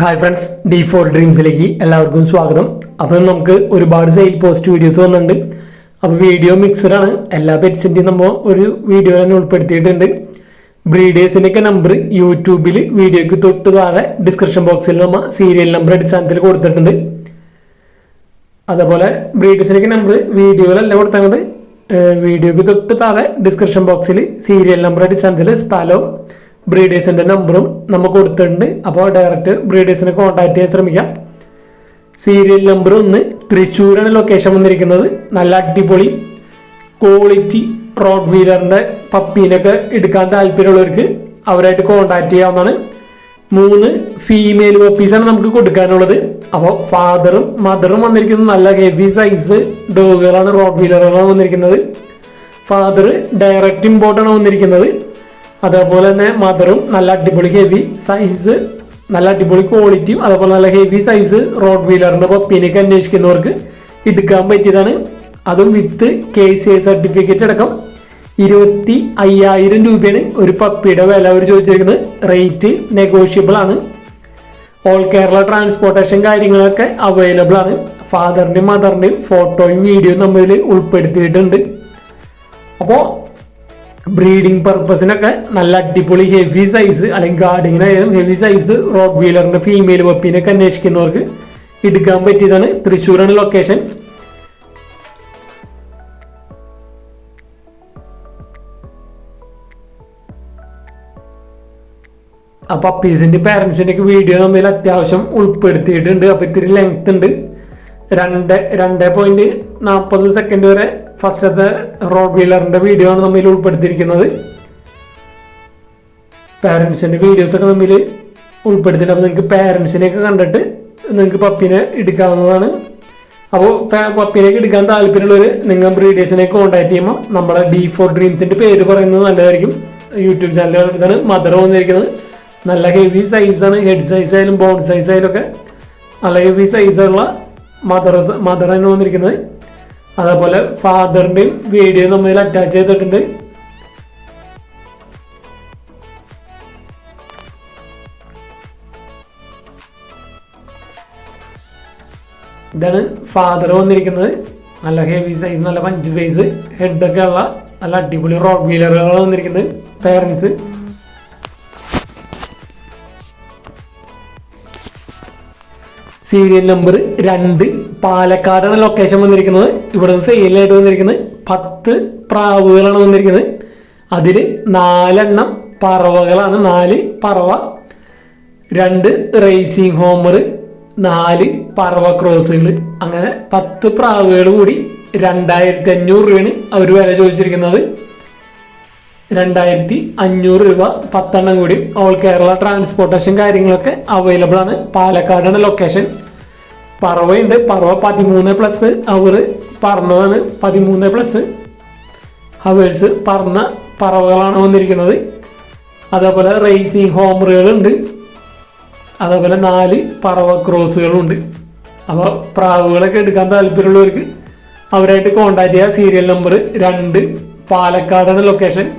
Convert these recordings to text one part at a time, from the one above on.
Hi friends D four ഡ്രീംസിലേക്ക് എല്ലാവർക്കും സ്വാഗതം. അപ്പം നമുക്ക് ഒരുപാട് സെയിൽ പോസ്റ്റ് വീഡിയോസ് വന്നിട്ടുണ്ട്. അപ്പോൾ വീഡിയോ മിക്സറാണ് എല്ലാ പെറ്റ്സിന്റെയും നമ്മൾ ഒരു വീഡിയോ തന്നെ ഉൾപ്പെടുത്തിയിട്ടുണ്ട്. ബ്രീഡേഴ്സിന്റെയൊക്കെ നമ്പർ യൂട്യൂബിൽ വീഡിയോയ്ക്ക് തൊട്ട് താഴെ ഡിസ്ക്രിപ്ഷൻ ബോക്സിൽ നമ്മൾ സീരിയൽ നമ്പർ അടിസ്ഥാനത്തിൽ കൊടുത്തിട്ടുണ്ട്. അതേപോലെ ബ്രീഡേഴ്സിന്റെയൊക്കെ നമ്പർ വീഡിയോയിലല്ല കൊടുത്തത് വീഡിയോയ്ക്ക് തൊട്ട് താഴെ ഡിസ്ക്രിപ്ഷൻ ബോക്സിൽ സീരിയൽ നമ്പർ അടിസ്ഥാനത്തിൽ സ്ഥലവും ബ്രീഡേഴ്സിന്റെ നമ്പറും നമുക്ക് കൊടുത്തിട്ടുണ്ട്. അപ്പോൾ ഡയറക്റ്റ് ബ്രീഡേഴ്സിനെ കോൺടാക്ട് ചെയ്യാൻ ശ്രമിക്കാം. സീരിയൽ നമ്പർ ഒന്ന് തൃശ്ശൂരാണ് ലൊക്കേഷൻ വന്നിരിക്കുന്നത്. നല്ല അടിപൊളി ക്വാളിറ്റി റോഡ് വീലറിന്റെ പപ്പീനൊക്കെ എടുക്കാൻ താല്പര്യമുള്ളവർക്ക് അവരായിട്ട് കോൺടാക്ട് ചെയ്യാവുന്നതാണ്. മൂന്ന് ഫീമെയിൽ പപ്പീസാണ് നമുക്ക് കൊടുക്കാനുള്ളത്. അപ്പോൾ ഫാദറും മദറും വന്നിരിക്കുന്നത് നല്ല ഹെവി സൈസ് ഡോഗുകളാണ് റോഡ് വീലറുകളാണ് വന്നിരിക്കുന്നത്. ഫാദർ ഡയറക്റ്റ് ഇമ്പോർട്ടാണ് വന്നിരിക്കുന്നത്. അതേപോലെ തന്നെ മദറും നല്ല അടിപൊളി ഹെവി സൈസ് നല്ല അടിപൊളി ക്വാളിറ്റിയും അതേപോലെ നല്ല ഹെവി സൈസ് റോഡ് വീലറിന്റെ പപ്പീനൊക്കെ അന്വേഷിക്കുന്നവർക്ക് എടുക്കാൻ പറ്റിയതാണ്. അതും with K C I certificate അടക്കം ഇരുപത്തി അയ്യായിരം രൂപയാണ് ഒരു പപ്പിയുടെ വില അവർ ചോദിച്ചിരിക്കുന്നത്. റേറ്റ് നെഗോഷ്യബിൾ ആണ്. ഓൾ കേരള ട്രാൻസ്പോർട്ടേഷൻ കാര്യങ്ങളൊക്കെ അവൈലബിൾ ആണ്. ഫാദറിന്റെയും മദറിന്റെയും ഫോട്ടോയും വീഡിയോയും നമ്മളിൽ ഉൾപ്പെടുത്തിയിട്ടുണ്ട്. അപ്പോൾ ബ്രീഡിംഗ് പർപ്പസിനൊക്കെ നല്ല അടിപൊളി ഹെവി സൈസ് അല്ലെങ്കിൽ ഗാർഡിങ്ങിനായാലും ഹെവി സൈസ് റോഡ് വീലറിന്റെ ഫീമെയിൽ പപ്പീനൊക്കെ അന്വേഷിക്കുന്നവർക്ക് എടുക്കാൻ പറ്റിയതാണ് തൃശ്ശൂരാണ് ലൊക്കേഷൻ അപ്പൊ അപ്പീസിന്റെ പേരൻസിന്റെ ഒക്കെ വീഡിയോ നമ്മൾ അത്യാവശ്യം ഉൾപ്പെടുത്തിയിട്ടുണ്ട്. അപ്പൊ ഇത്തിരി ലെങ്ത് ഉണ്ട്. രണ്ട് രണ്ട് പോയിന്റ് നാൽപ്പത് സെക്കൻഡ് വരെ ഫസ്റ്റത്തെ റോഡ് വീലറിന്റെ വീഡിയോ ആണ് നമ്മൾ ഉൾപ്പെടുത്തിയിരിക്കുന്നത്. പാരൻസിന്റെ വീഡിയോസ് ഒക്കെ നമ്മൾ ഉൾപ്പെടുത്തിയിട്ട് അപ്പോൾ നിങ്ങൾക്ക് പാരൻസിനെയൊക്കെ കണ്ടിട്ട് നിങ്ങൾക്ക് പപ്പിനെ എടുക്കാവുന്നതാണ്. അപ്പോൾ പപ്പീനെയൊക്കെ എടുക്കാൻ താല്പര്യമുള്ളവർ നിങ്ങൾ ബ്രീഡേഴ്സിനെ കോൺടാക്ട് ചെയ്യുമ്പോൾ നമ്മുടെ ഡി ഫോർ ഡ്രീംസിന്റെ പേര് പറയുന്നത് നല്ലതായിരിക്കും. യൂട്യൂബ് ഇതാണ് മദർ വന്നിരിക്കുന്നത്. നല്ല ഹെവി സൈസാണ് ഹെഡ് സൈസ് ആയാലും ബോൺ സൈസ് ആയാലും ഒക്കെ നല്ല ഹെവി സൈസുള്ള മദർ മദർ തന്നെ വന്നിരിക്കുന്നത്. അതേപോലെ ഫാദറിന്റെയും വീഡിയോ നമ്മൾ അറ്റാച്ച് ചെയ്തിട്ടുണ്ട്. ഇതാണ് ഫാദർ വന്നിരിക്കുന്നത്. നല്ല ഹെവി സൈസ് നല്ല പഞ്ച് ഫേസ് ഹെഡൊക്കെ ഉള്ള നല്ല അടിപൊളി റോഡ് വീലറുകളാണ് വന്നിരിക്കുന്നത്. പേരൻസ് സീരിയൽ നമ്പർ രണ്ട്. പാലക്കാടാണ് ലൊക്കേഷൻ വന്നിരിക്കുന്നത്. ഇവിടെ നിന്ന് സെയിലായിട്ട് വന്നിരിക്കുന്നത്. പത്ത് പ്രാവുകളാണ് വന്നിരിക്കുന്നത്. അതിൽ നാലെണ്ണം പറവകളാണ്. നാല് പറവ രണ്ട് റേസിംഗ് ഹോമർ നാല് പറവ ക്രോസുകൾ അങ്ങനെ പത്ത് പ്രാവുകൾ കൂടി രണ്ടായിരത്തി അഞ്ഞൂറ് രൂപയാണ് അവർ വില ചോദിച്ചിരിക്കുന്നത്. രണ്ടായിരത്തി അഞ്ഞൂറ് രൂപ പത്തെണ്ണം കൂടി ഓൾ കേരള ട്രാൻസ്പോർട്ടേഷൻ കാര്യങ്ങളൊക്കെ അവൈലബിൾ ആണ്. പാലക്കാടാണ് ലൊക്കേഷൻ പറവയുണ്ട്. പറവ പതിമൂന്ന് പ്ലസ് അവർ പറഞ്ഞതാണ്. പതിമൂന്ന് പ്ലസ് ഹവേഴ്സ് പറഞ്ഞ പറവകളാണ് വന്നിരിക്കുന്നത്. അതേപോലെ റേസിംഗ് ഹോമറുകളുണ്ട് അതേപോലെ നാല് പറവ ക്രോസുകളുണ്ട് അപ്പോൾ പ്രാവുകളൊക്കെ എടുക്കാൻ താല്പര്യമുള്ളവർക്ക് അവരായിട്ട് കോൺടാക്ട് ചെയ്യുക സീരിയൽ നമ്പർ രണ്ട്. പാലക്കാടാണ് ലൊക്കേഷൻ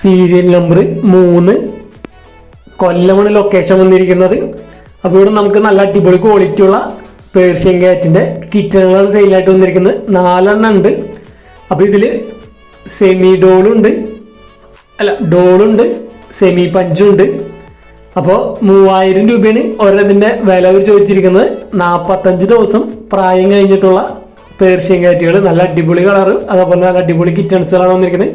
സീരിയൽ നമ്പർ മൂന്ന്. കൊല്ലമാണ് ലൊക്കേഷൻ വന്നിരിക്കുന്നത്. അപ്പോൾ ഇവിടെ നമുക്ക് നല്ല അടിപൊളി ക്വാളിറ്റി ഉള്ള പേർഷ്യൻ ക്യാറ്റിന്റെ കിറ്റണുകളാണ് സെയിലായിട്ട് വന്നിരിക്കുന്നത്. നാലെണ്ണം ഉണ്ട്. അപ്പോൾ ഇതിൽ സെമി ഡോളുണ്ട് അല്ല ഡോളുണ്ട് സെമി പഞ്ചും ഉണ്ട്. അപ്പോൾ മൂവായിരം രൂപയാണ് ഒരെണ്ണത്തിന്റെ വില അവർ ചോദിച്ചിരിക്കുന്നത്. നാൽപ്പത്തഞ്ച് ദിവസം പ്രായം കഴിഞ്ഞിട്ടുള്ള പേർഷ്യൻ കാറ്റുകൾ നല്ല അടിപൊളി കളറ് അതേപോലെ നല്ല അടിപൊളി കിറ്റൺസുകളാണ് വന്നിരിക്കുന്നത്.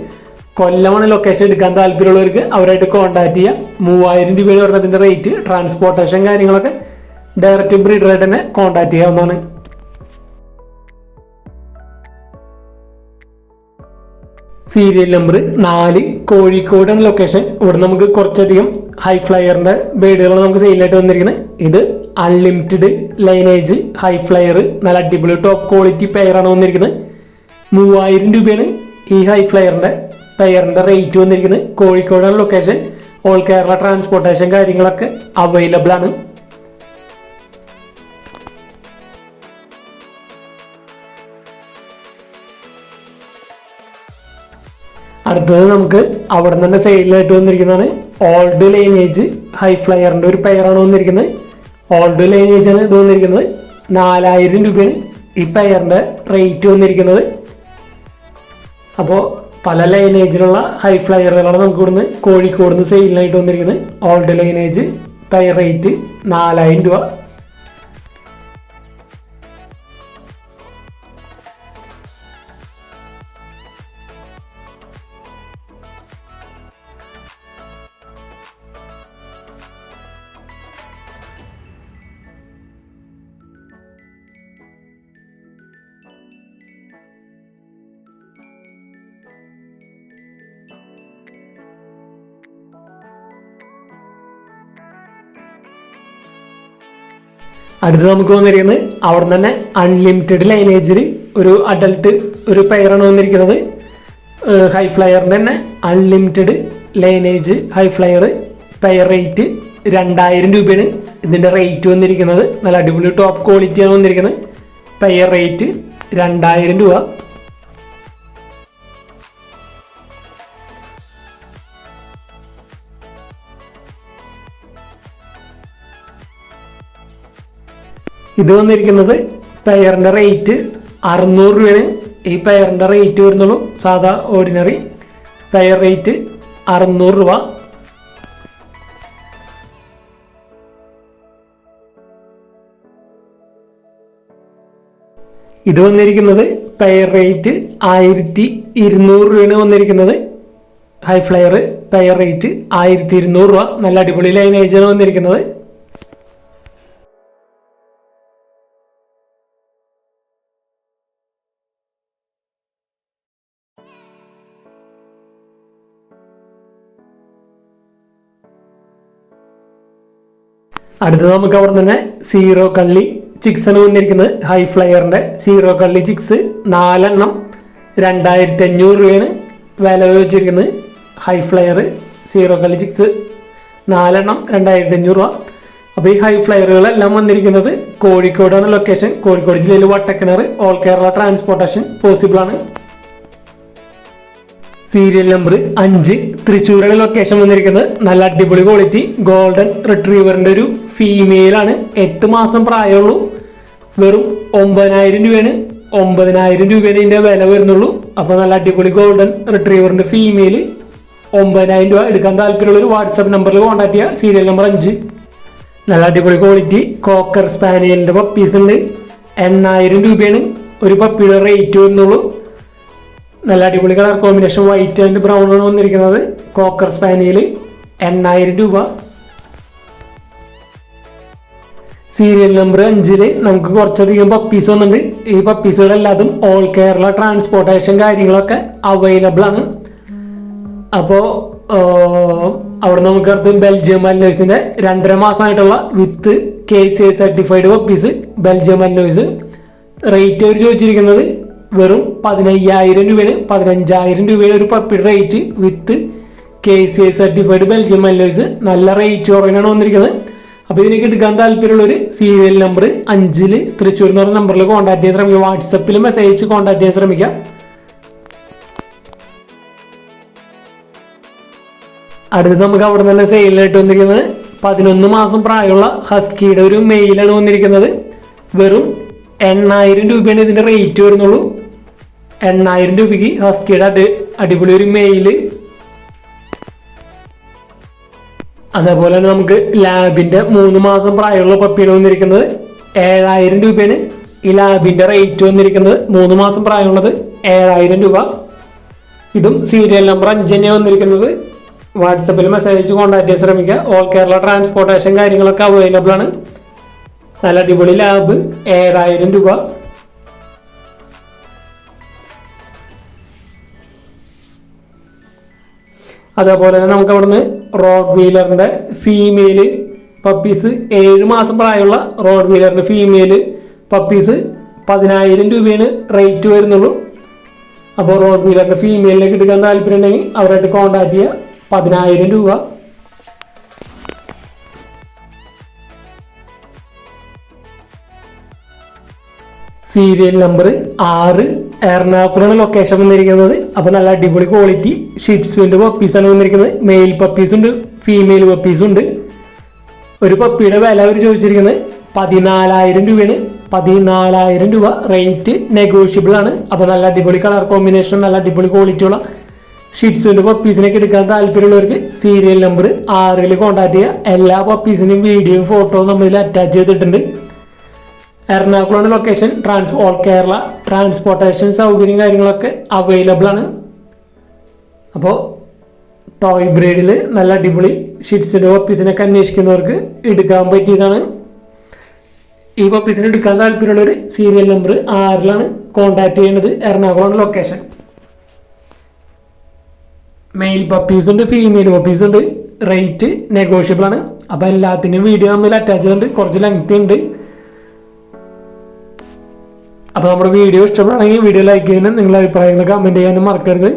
കൊല്ലമാണ് ലൊക്കേഷൻ എടുക്കാൻ താല്പര്യമുള്ളവർക്ക് അവരായിട്ട് കോൺടാക്ട് ചെയ്യാം. മൂവായിരം രൂപയാണ് ഒരെണ്ണത്തിന്റെ റേറ്റ് ട്രാൻസ്പോർട്ടേഷൻ കാര്യങ്ങളൊക്കെ ഡയറക്റ്റ് ബ്രീഡറായിട്ട് തന്നെ കോൺടാക്ട് ചെയ്യാവുന്നതാണ്. സീരിയൽ നമ്പർ നാല് കോഴിക്കോടാണ് ലൊക്കേഷൻ ഇവിടെ നമുക്ക് കുറച്ചധികം ഹൈ ഫ്ലയറിന്റെ ബേഡുകളാണ് നമുക്ക് സെയിലായിട്ട് വന്നിരിക്കുന്നത്. ഇത് അൺലിമിറ്റഡ് ലൈനേജ് ഹൈ ഫ്ലയർ നല്ല അടിപൊളി ടോപ്പ് ക്വാളിറ്റി പെയറാണ് വന്നിരിക്കുന്നത്. മൂവായിരം രൂപയാണ് ഈ ഹൈ ഫ്ലയറിന്റെ പെയറിന്റെ റേറ്റ് വന്നിരിക്കുന്നത് Kozhikode location all Kerala transportation കാര്യങ്ങളൊക്കെ അവൈലബിൾ ആണ്. അടുത്തത് നമുക്ക് അവിടെ തന്നെ സെയിലായിട്ട് വന്നിരിക്കുന്നതാണ് ഓൾഡ് ലൈനേജ് ഹൈ ഫ്ലയറിന്റെ ഒരു പെയറാണ് വന്നിരിക്കുന്നത്. ഓൾഡ് ലൈനേജ് ആണ് ഇത് വന്നിരിക്കുന്നത്. നാലായിരം രൂപയാണ് ഈ പെയറിന്റെ റേറ്റ് വന്നിരിക്കുന്നത്. അപ്പോൾ പല ലൈനേജിലുള്ള ഹൈ ഫ്ലയറുകളാണ് നമുക്ക് ഇവിടുന്ന് കോഴിക്കോട് നിന്ന് സെയിലിനായിട്ട് വന്നിരിക്കുന്നത്. ഓൾഡ് ലൈനേജ് ടയർ റേറ്റ് നാലായിരം രൂപ. അടുത്ത് നമുക്ക് വന്നിരിക്കുന്നത് അവിടെ തന്നെ അൺലിമിറ്റഡ് ലൈനേജിൽ ഒരു അഡൾട്ട് ഒരു പെയറാണ് വന്നിരിക്കുന്നത്. ഹൈ ഫ്ലയറിന്റെ തന്നെ unlimited lineage high flyer pair rate രണ്ടായിരം രൂപയാണ് ഇതിന്റെ റേറ്റ് വന്നിരിക്കുന്നത്. നല്ല അടിപൊളി ടോപ്പ് ക്വാളിറ്റിയാണ് വന്നിരിക്കുന്നത്. പെയർ റേറ്റ് രണ്ടായിരം രൂപ. ഇത് വന്നിരിക്കുന്നത് പെയറിന്റെ റേറ്റ് അറുന്നൂറ് രൂപയാണ്. ഈ പെയറിന്റെ റേറ്റ് വരുന്നുള്ളൂ സാധാ ഓർഡിനറി പെയർ റേറ്റ് അറുന്നൂറ് രൂപ. ഇത് വന്നിരിക്കുന്നത് പെയർ റേറ്റ് ആയിരത്തി ഇരുന്നൂറ് രൂപയാണ് വന്നിരിക്കുന്നത്. ഹൈ ഫ്ലയർ പെയർ റേറ്റ് ആയിരത്തി ഇരുന്നൂറ് രൂപ. നല്ല അടിപൊളി ലൈനേജാണ് വന്നിരിക്കുന്നത്. അടുത്തത് നമുക്ക് അവിടെ തന്നെ സീറോ കള്ളി ചിക്സ് ആണ് വന്നിരിക്കുന്നത്. ഹൈ ഫ്ലയറിന്റെ സീറോ കള്ളി ചിക്സ് നാലെണ്ണം. രണ്ടായിരത്തി അഞ്ഞൂറ് രൂപയാണ് വില വെച്ചിരിക്കുന്നത് ഹൈ ഫ്ലയർ സീറോ കള്ളി ചിക്സ് നാലെണ്ണം രണ്ടായിരത്തി അഞ്ഞൂറ് രൂപ. അപ്പോൾ ഈ ഹൈ ഫ്ലയറുകളെല്ലാം വന്നിരിക്കുന്നത് കോഴിക്കോടാണ് ലൊക്കേഷൻ കോഴിക്കോട് ജില്ലയിൽ Vattakkinar all Kerala transportation possible ആണ്. സീരിയൽ നമ്പർ അഞ്ച്. തൃശ്ശൂരാണ് ലൊക്കേഷൻ വന്നിരിക്കുന്നത്. നല്ല അടിപൊളി ക്വാളിറ്റി ഗോൾഡൻ റിട്രീവറിന്റെ ഒരു ഫീമെയിൽ ആണ്. എട്ട് മാസം പ്രായമുള്ളൂ. വെറും ഒമ്പതിനായിരം രൂപയാണ്. ഒമ്പതിനായിരം രൂപയാണ് ഇതിന്റെ വില വരുന്നുള്ളൂ. അപ്പോൾ നല്ല അടിപൊളി ഗോൾഡൻ റിട്രീവറിന്റെ ഫീമെയിൽ ഒമ്പതിനായിരം രൂപ എടുക്കാൻ താല്പര്യമുള്ള ഒരു വാട്സാപ്പ് നമ്പറിൽ കോൺടാക്ട് ചെയ്യുക സീരിയൽ നമ്പർ അഞ്ച്. നല്ല അടിപൊളി ക്വാളിറ്റി കോക്കർ സ്പാനിയലിന്റെ പപ്പീസ് ഉണ്ട്. എണ്ണായിരം രൂപയാണ്. ഒരു പപ്പിയുടെ റേറ്റ് വരുന്നുള്ളൂ. നല്ല അടിപൊളി colour combination white and brown ആണ് വന്നിരിക്കുന്നത്. കോക്കർ സ്പാനിയൽ എണ്ണായിരം രൂപ. സീരിയൽ നമ്പർ അഞ്ചിൽ നമുക്ക് കുറച്ചധികം പപ്പീസ് വന്നിട്ടുണ്ട്. ഈ പപ്പീസുകളെല്ലാതും ഓൾ കേരള ട്രാൻസ്പോർട്ടേഷൻ കാര്യങ്ങളൊക്കെ അവൈലബിൾ ആണ്. അപ്പോൾ അവിടെ നമുക്ക് അടുത്ത് ബെൽജിയം അല്ലോയ്സിന്റെ രണ്ടര മാസമായിട്ടുള്ള with K C I certified puppies Belgium അല്ലോയ്സ് rate അവർ ചോദിച്ചിരിക്കുന്നത് വെറും പതിനയ്യായിരം രൂപയാണ് പതിനഞ്ചായിരം രൂപയുടെ ഒരു പപ്പിയുടെ rate with K C I certified Belgium അല്ലോയ്സ് നല്ല റേറ്റ് കുറവിനാണ് വന്നിരിക്കുന്നത്. അപ്പോൾ ഇതിനൊക്കെ എടുക്കാൻ താല്പര്യമുള്ളൊരു സീരിയൽ നമ്പർ അഞ്ചിൽ തൃശ്ശൂർ എന്ന് പറഞ്ഞ നമ്പറിൽ കോൺടാക്ട് ചെയ്യാൻ ശ്രമിക്കുക വാട്സപ്പിൽ മെസ്സേജ് അയച്ച് കോൺടാക്ട് ചെയ്യാൻ ശ്രമിക്കുക അടുത്ത് നമുക്ക് അവിടെ തന്നെ സെയിലായിട്ട് വന്നിരിക്കുന്നത് പതിനൊന്ന് മാസം പ്രായമുള്ള ഹസ്കിയുടെ ഒരു മെയിലാണ് വന്നിരിക്കുന്നത്. വെറും എണ്ണായിരം രൂപയാണ് ഇതിന്റെ റേറ്റ് വരുന്നുള്ളൂ. എണ്ണായിരം രൂപയ്ക്ക് ഹസ്കിയുടെ അടി അടിപൊളി ഒരു മെയിൽ അതേപോലെ തന്നെ നമുക്ക് ലാബിന്റെ മൂന്ന് മാസം പ്രായമുള്ള പപ്പിയാണ് വന്നിരിക്കുന്നത്. ഏഴായിരം രൂപയാണ്. ഈ ലാബിന്റെ റേറ്റ് വന്നിരിക്കുന്നത് മൂന്ന് മാസം പ്രായമുള്ളത് ഏഴായിരം രൂപ. ഇതും സീരിയൽ നമ്പർ അഞ്ച് തന്നെയാണ് വന്നിരിക്കുന്നത്. വാട്സപ്പിൽ മെസ്സേജ് അയച്ച് കോൺടാക്ട് ചെയ്യാൻ ശ്രമിക്കുക. ഓൾ കേരള ട്രാൻസ്പോർട്ടേഷൻ കാര്യങ്ങളൊക്കെ അവൈലബിൾ ആണ്. നല്ല അടിപൊളി ലാബ്. ഏഴായിരം രൂപ. അതേപോലെ തന്നെ നമുക്ക് അവിടുന്ന് റോഡ് വീലറിന്റെ ഫീമെയിൽ പപ്പീസ് ഏഴ് മാസം പ്രായമുള്ള റോഡ് വീലറിന്റെ ഫീമെയിൽ പപ്പീസ് പതിനായിരം രൂപയാണ് റേറ്റ് വരുന്നുള്ളൂ. അപ്പോൾ റോഡ് വീലറിന്റെ ഫീമെയിലേക്ക് എടുക്കാൻ താല്പര്യം ഉണ്ടെങ്കിൽ അവരായിട്ട് കോൺടാക്ട് ചെയ്യുക. പതിനായിരം രൂപ. സീരിയൽ നമ്പർ ആറ് എറണാകുളമാണ് ലൊക്കേഷൻ വന്നിരിക്കുന്നത്. അപ്പോൾ നല്ല അടിപൊളി ക്വാളിറ്റി ഷിറ്റ്സുവിന്റെ പപ്പീസാണ് വന്നിരിക്കുന്നത്. മെയിൽ പപ്പീസ് ഉണ്ട് ഫീമെയിൽ പപ്പീസ് ഉണ്ട്. ഒരു പപ്പിയുടെ വില അവർ ചോദിച്ചിരിക്കുന്നത് പതിനാലായിരം രൂപയാണ്. പതിനാലായിരം രൂപ റേറ്റ് നെഗോഷ്യബിൾ ആണ്. അപ്പോൾ നല്ല അടിപൊളി കളർ കോമ്പിനേഷൻ നല്ല അടിപൊളി ക്വാളിറ്റിയുള്ള ഷിറ്റ്സുവിന്റെ പപ്പീസിനൊക്കെ എടുക്കാൻ താല്പര്യമുള്ളവർക്ക് സീരിയൽ നമ്പർ ആറിൽ കോൺടാക്ട് ചെയ്യുക. എല്ലാ പപ്പീസിന്റെയും വീഡിയോയും ഫോട്ടോയും നമ്മൾ അറ്റാച്ച് ചെയ്തിട്ടുണ്ട്. എറണാകുളമാണ് location trans all Kerala transportation സൗകര്യം കാര്യങ്ങളൊക്കെ അവൈലബിൾ ആണ്. അപ്പോൾ ടോയ് ബ്രീഡിൽ നല്ല അടിപൊളി ഷിറ്റ്സിന്റെ പപ്പീസിനൊക്കെ അന്വേഷിക്കുന്നവർക്ക് എടുക്കാൻ പറ്റിയതാണ്. ഈ പപ്പീസിന് എടുക്കാൻ താല്പര്യമുള്ളവർ സീരിയൽ നമ്പർ ആറിലാണ് കോൺടാക്ട് ചെയ്യേണ്ടത്. എറണാകുളമാണ് ലൊക്കേഷൻ മെയിൽ പപ്പീസ് ഉണ്ട് ഫീമെയിൽ പപ്പീസ് ഉണ്ട്. റേറ്റ് നെഗോഷ്യബിൾ ആണ്. അപ്പോൾ എല്ലാത്തിനും വീഡിയോ നമ്മൾ അറ്റാച്ച് ചെയ്തിട്ടുണ്ട്. കുറച്ച് ലെങ്ത് ഉണ്ട്. അപ്പോൾ നമ്മുടെ വീഡിയോ ഇഷ്ടപ്പെടുകയാണെങ്കിൽ വീഡിയോ ലൈക്ക് ചെയ്യാനും നിങ്ങളുടെ അഭിപ്രായങ്ങൾ കമന്റ് ചെയ്യാനും മറക്കരുത്.